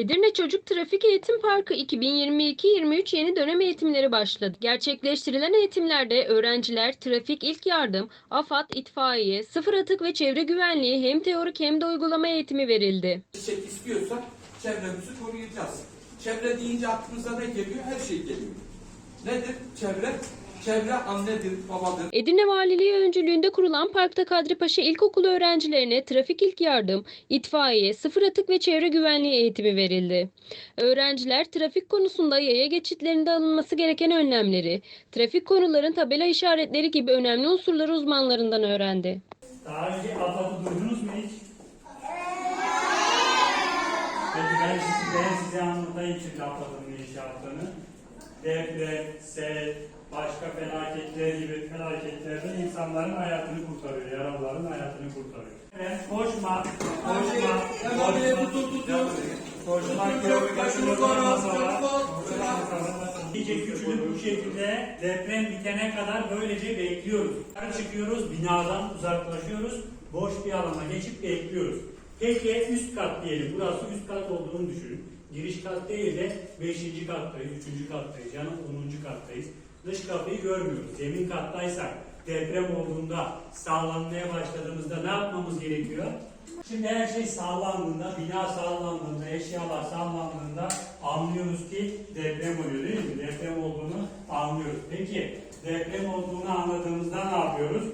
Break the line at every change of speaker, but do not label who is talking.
Edirne Çocuk Trafik Eğitim Parkı 2022-23 yeni dönem eğitimleri başladı. Gerçekleştirilen eğitimlerde öğrenciler trafik ilk yardım, AFAD, itfaiye, sıfır atık ve çevre güvenliği hem teorik hem de uygulama eğitimi verildi.
çiçek istiyorsak çevremizi koruyacağız. Çevre deyince aklımıza ne geliyor? Her şey geliyor. Nedir çevre? Çevre annedir, babadır.
Edirne Valiliği öncülüğünde kurulan parkta Kadri Paşa İlkokulu öğrencilerine trafik ilk yardım, itfaiye, sıfır atık ve çevre güvenliği eğitimi verildi. Öğrenciler trafik konusunda yaya geçitlerinde alınması gereken önlemleri, trafik konuların tabela işaretleri gibi önemli unsurları uzmanlarından öğrendi.
Daha önce AFAD'ı duydunuz mu hiç? Peki ben size, ben size anlatayım şimdi AFAD'ın ne iş yaptığını. Deprem, sel, başka felaketler gibi felaketlerden insanların hayatını kurtarıyor, yaralıların hayatını kurtarıyor. Evet, koşma, koşma, koşma, koşma, İyice küçülüp bu şekilde deprem bitene kadar böylece bekliyoruz. Çıkıyoruz, binadan uzaklaşıyoruz, boş bir alana geçip bekliyoruz. Peki üst kat diyelim, burası üst kat olduğunu düşünün. Giriş kat değil de 5. kattayız, 3. kattayız, yani 10. kattayız. Dış kapıyı görmüyoruz. Zemin kattaysak deprem olduğunda sallanmaya başladığımızda ne yapmamız gerekiyor? Şimdi her şey sallandığında, bina sallandığında, eşyalar sallandığında anlıyoruz ki deprem oluyor değil mi? Deprem olduğunu anlıyoruz. Peki deprem olduğunu anladığımızda ne yapıyoruz?